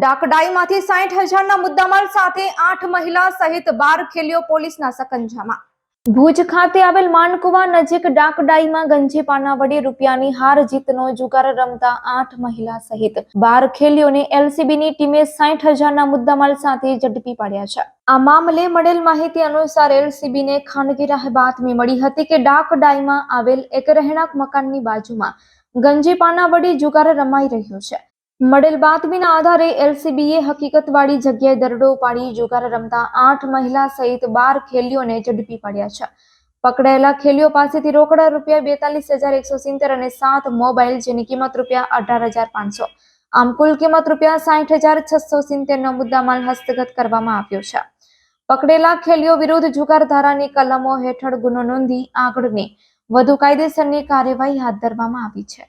ડાકડાઈમાંથી સાઠ હજારના મુદ્દામાલ સાથે આઠ મહિલા સહિત બાર ખેલીઓ પોલીસના સકંજામાં. ભુજ ખાતે આવેલ માનકુવા નજીક ડાકડાઈમાં ગંજીપાના વડે રૂપિયાની હાર જીતનો જુગાર રમતા આઠ મહિલા સહિત બાર ખેલીઓને એલસીબીની ટીમે સાઠ હજારના મુદ્દામાલ સાથે ઝડપી પાડ્યા છે. આ મામલે મળેલ માહિતી અનુસાર એલસીબીને ખાનગી રાહે બાતમી મળી હતી કે ડાકડાઈમાં આવેલ એક રહેણાંક મકાનની બાજુમાં ગંજીપાના વડે જુગાર રમાઈ રહ્યો છે. મળેલ બાતમીના આધારે એલસીબીએ હકીકતવાળી જગ્યાએ દરડો પાડી જુગાર રમતા આઠ મહિલા સહિત બાર ખેલીઓને ઝડપી પાડ્યા છે. પકડાયેલા ખેલીઓ પાસેથી રોકડા રૂપિયા બેતાલીસ હજાર એકસો સિત્તેર અને સાત મોબાઈલ જેની કિંમત રૂપિયા અઢાર હજાર પાંચસો. આમ કુલ કિંમત રૂપિયા સાઠ હજાર છસો સિત્તેરનો મુદ્દામાલ હસ્તગત કરવામાં આવ્યો છે. પકડેલા ખેલીઓ વિરુદ્ધ જુગાર ધારાની કલમો હેઠળ ગુનો નોંધી આગળની વધુ કાયદેસરની કાર્યવાહી હાથ ધરવામાં આવી છે.